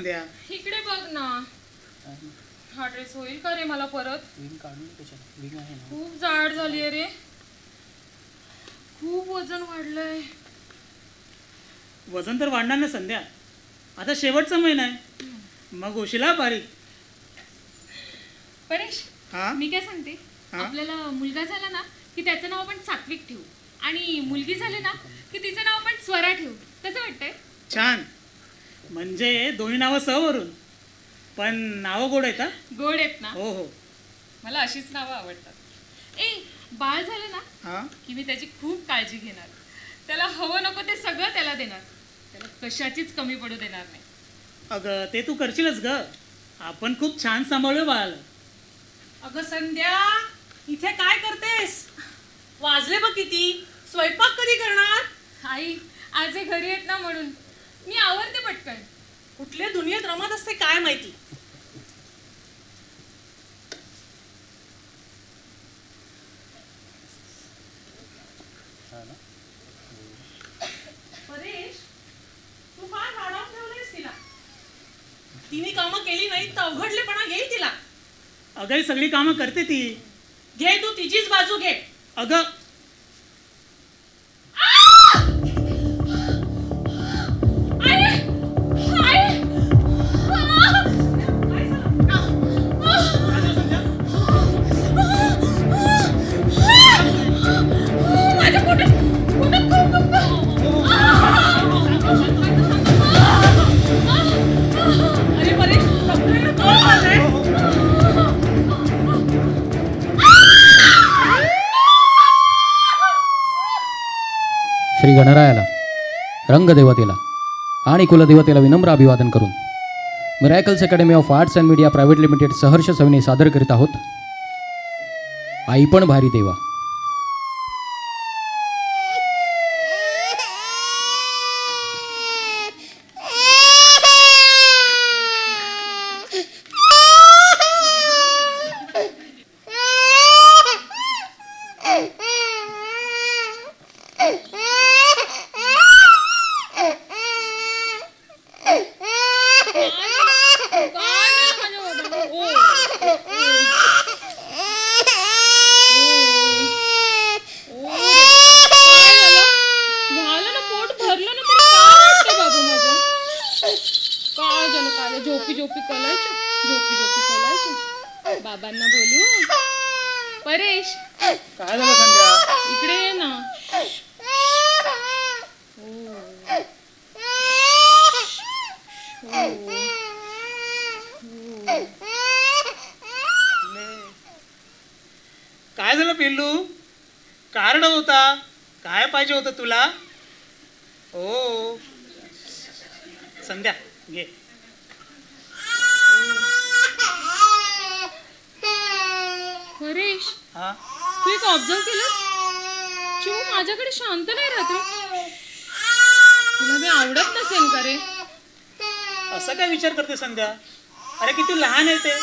संध्या. इकडे बघ ना. हा ड्रेस होईल का रे मला परत? विंग काढून त्याच्यात. विंग आहे ना. खूप जाड झाली रे. खूप वजन वाढलंय. वजन तर वाढणार ना संध्या. आता शेवटचा महिना आहे. मग होशीला बारीक. परेश हा? मी काय सांगते? हा? आपल्याला मुलगा झाला ना की त्याचं नाव आपण सात्विक ठेवू. आणि मुलगी झाली ना की तिचं नाव आपण स्वरा ठेवू. कसं वाटतंय? छान. म्हणजे दोन्ही नावं सहवरून पण नावं गोड आहेत हा? गोड आहेत ना? हो हो. मला अशीच नावं आवडतात. ए बाळ झालं ना हा? की मी त्याची खूप काळजी घेणार. त्याला हवं नको ते सगळं त्याला देणार. त्याला कशाचीच कमी पडू देणार नाही. अगं ते तू करशीलच ग. आपण खूप छान सांभाळू बाळाला. अगं संध्या इथे काय करतेस? वाजले बघ किती. स्वयंपाक कधी करणार? आई आज हे घरी आहेत ना म्हणून. मी आवडते पटकन. कुठल्या दुनियेत रमत असते काय माहिती? परेश तू फार वाढवून ठेवलेस तिला. तिने कामं केली नाही तर अवघडलेपणा घेईल तिला. अगं ही सगळी कामं करते ती. घे तू तिचीच बाजू घे. अगं गणरायाला रंगदेवतेला आणि कुलदेवतेला विनम्र अभिवादन करून miracles academy of arts and media private limited सहर्ष सविने सादर करीत आहोत. आई पण भारी देवा झालं ना पोट भरलं ना तरी काय वाटतं बाबू माझं काय झालं काय झालं? झोपी झोपी कलायचं झोपी झोपी कलायचं बाबांना बोलू? परेश. काय झालं संध्या इकडे ये ना. काय झालं पिल्लू? कार्ड होता? काय पाहिजे होतं तुला? हो संध्या घे. परेश हा? तू एक ऑब्झर्व केलं चिमू माझ्याकडे शांत नाही राहत रे. तुला मी आवडत नसेल का रे? असं काय विचार करते संध्या? अरे किती लहान आहे ते.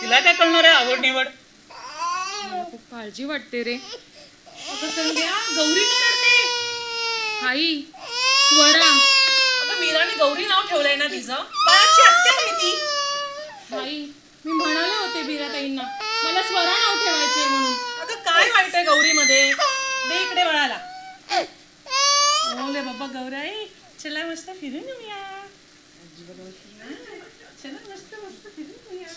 तिला काय कळणार आहे आवड निवड मला खूप काळजी वाटते रे. अगं संध्या गौरी का रडते आई स्वरा. अगं मीराने गौरी नाव ठेवलंय ना तिचं. बाळाची हत्या आहे ती आई मी म्हणाले होते बिराताईंना मला स्वरा नाव ठेवायचे म्हणून. अगं काय वाईट आहे गौरीमध्ये? दे इकडे बाळाला ओले बाबा गौराई चला मस्त फिरून येऊया. चला मस्त मस्त फिरून येऊया.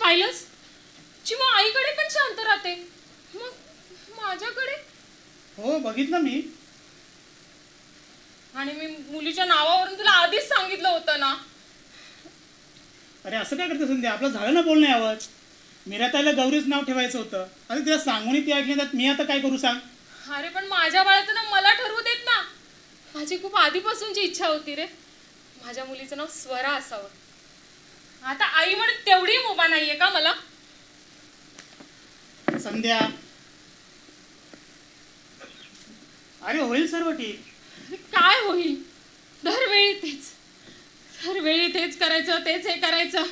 पाहिलंस? चिमू आईकडे पण शांत राहते. मग माझ्याकडे? हो बघितलं मी. आणि मी मुलीच्या नावावरून तुला आधीच सांगितलं होतं ना. अरे असं काय करते संध्या? आपलं झालं ना बोलणं आवाज मीराताईला गौरीच नाव ठेवायचं होतं. अरे तिला सांगून ती ऐकली तर मी आता काय करू सांग? अरे पण माझ्या बाळाचं नाव मला ठरवू देत ना. माझी खूप आधीपासूनची इच्छा होती रे. माझ्या मुलीचं नाव स्वरा असावं. आता आई म्हणून तेवढी मुभा नाहीये का मला? संध्या. अरे होईल सर्व ठीक. काय होईल? दरवेळी तेच. हर वेळी तेच करायचं तेच हे करायचं.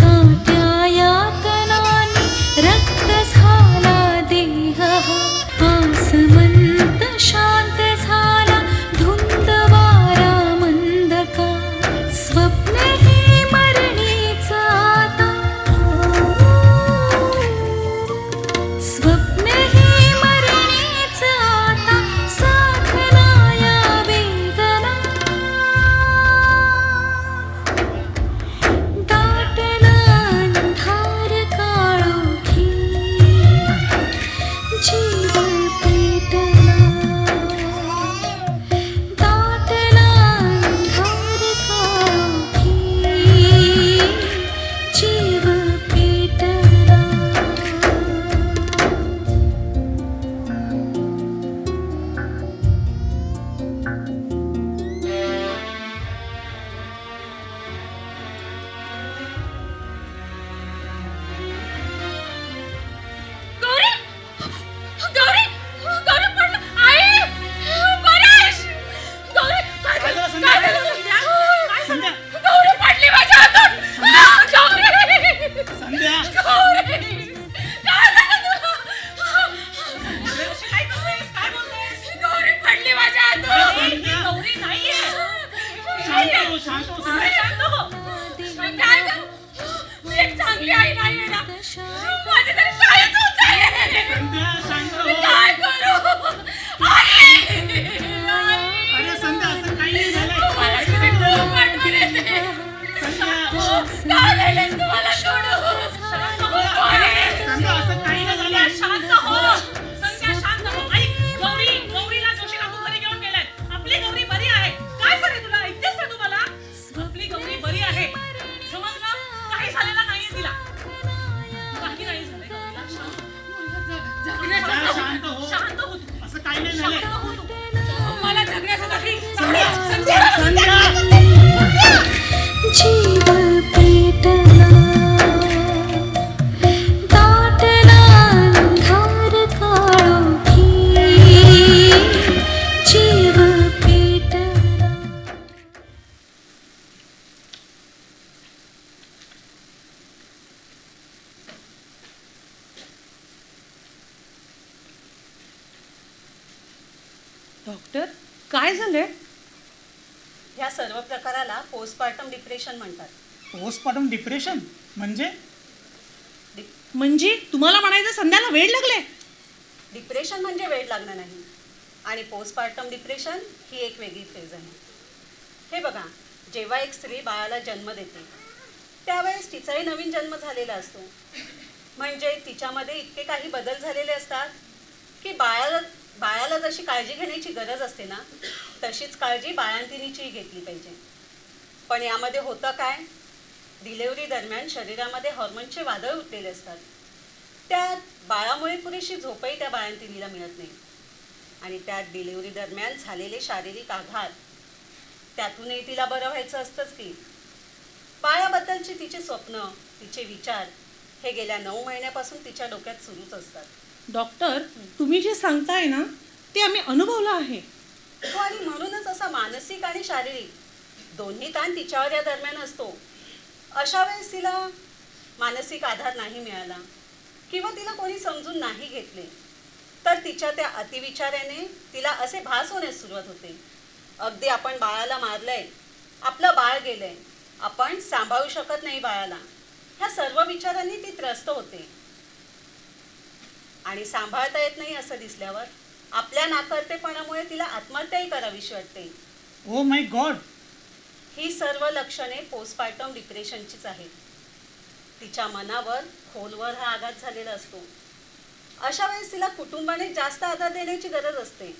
heart. डॉक्टर काय झालंय? ह्या सर्व प्रकाराला पोस्टपार्टम डिप्रेशन म्हणतात. पोस्टपार्टम डिप्रेशन म्हणजे? म्हणजे तुम्हाला म्हणायचं संध्याला वेळ लागले? डिप्रेशन म्हणजे वेळ लागणं नाही. आणि पोस्टपार्टम डिप्रेशन ही एक वेगळी फेज आहे. हे बघा जेव्हा एक स्त्री बाळाला जन्म देते त्यावेळेस तिचाही नवीन जन्म झालेला असतो. म्हणजे तिच्यामध्ये इतके काही बदल झालेले असतात की बाळाला जशी काळजी घेण्याची गरज असते ना तशीच काळजी बाळंतिणीचीही घेतली पाहिजे. पण यामध्ये होतं काय? डिलेवरी दरम्यान शरीरामध्ये हॉर्मोनचे वादळ उठलेले असतात. त्यात बाळामुळे पुरेशी झोपही त्या बाळंतिणीला मिळत नाही. आणि त्यात डिलिव्हरी दरम्यान झालेले शारीरिक आघात त्यातूनही तिला बरं व्हायचं असतंच की. बाळाबद्दलची तिचे स्वप्न तिचे विचार हे गेल्या नऊ महिन्यापासून तिच्या डोक्यात सुरूच असतात. डॉक्टर तुम्ही जे सांगताय ना ते आम्ही अनुभवलं आहे. हो आणि म्हणूनच असा मानसिक आणि शारीरिक दोन्ही ताण तिच्यावर या दरम्यान असतो. अशा वेळेस तिला मानसिक आधार नाही मिळाला किंवा तिला कोणी समजून नाही घेतले तर तिच्या त्या अतिविचाराने तिला असे भास होण्यास सुरुवात होते. अगदी आपण बाळाला मारलंय आपलं बाळ गेलंय आपण सांभाळू शकत नाही बाळाला. ह्या सर्व विचारांनी ती त्रस्त होते. आणि सांभाळता येत नाही असं दिसल्यावर आपल्या नाकर्तेपणामुळे तिला आत्महत्याही करावीशी वाटते. ओ माय गॉड ही सर्व लक्षणे पोस्टपार्टम डिप्रेशनचीच आहेत. तिच्या मनावर खोलवर हा आघात झालेला असतो. अशा वेळेस तिला कुटुंबाने जास्त आधार देण्याची गरज असते.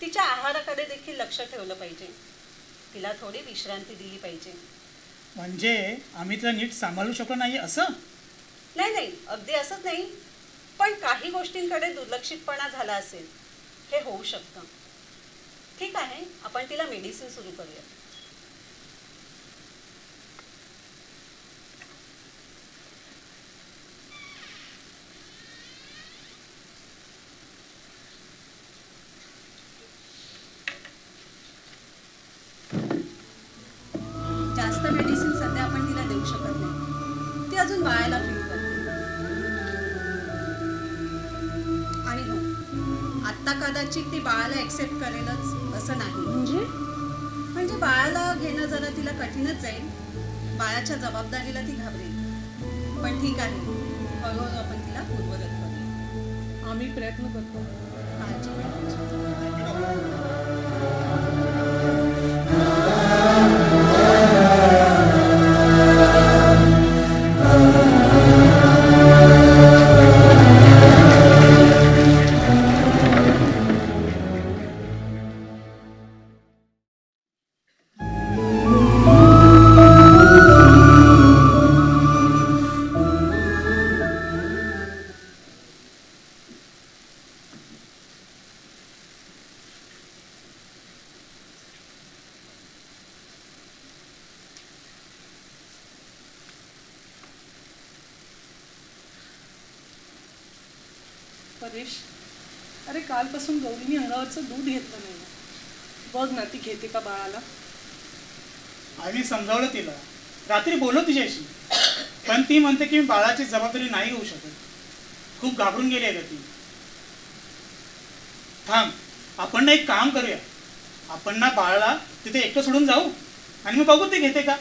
तिच्या आहाराकडे देखील लक्ष ठेवलं पाहिजे. तिला थोडी विश्रांती दिली पाहिजे. म्हणजे आम्ही तिला नीट सांभाळू शकलो नाही असं? नाही नाही अगदी असंच नाही. पण काही गोष्टींकडे दुर्लक्षितपणा झाला असेल हे होऊ शकतं. ठीक आहे आपण तिला मेडिसिन सुरू करूया. कदाचित ती बाळाला एक्सेप्ट करेलच असं नाही. म्हणजे? म्हणजे बाळाला घेणं जरा तिला कठीणच जाईल. बाळाच्या जबाबदारीला ती घाबरेल. पण ठीक आहे. हळूहळू आपण तिला पूर्वरत करू. आम्ही प्रयत्न करतो. काळजी गौरीने दूध घेतलं नाही. बघ ना ती घेते का बाळाला? आणि समजावलं तिला. रात्री बोललो तिच्याशी. पण ती म्हणते की मी बाळाची जबाबदारी नाही घेऊ शकत. खूप घाबरून गेली आहे का ती. थांब आपण ना एक काम करूया. आपण ना बाळाला तिथे एकटं सोडून जाऊ आणि मग बघू ते घेते का?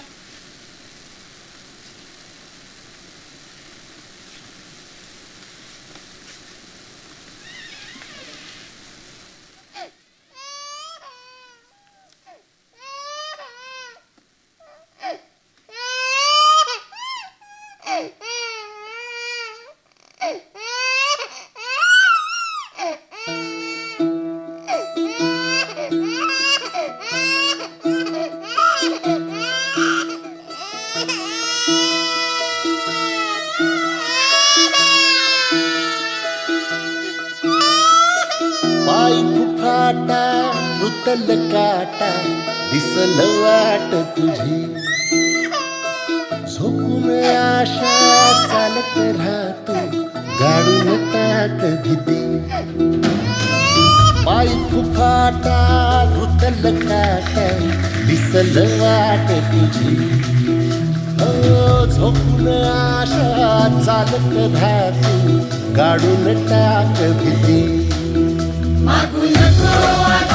फुफाटा रुतल काट दिसल वाट तुझी. हो, झोपून आशा चालत धातू काढून टाक भीती. मागू नको आधार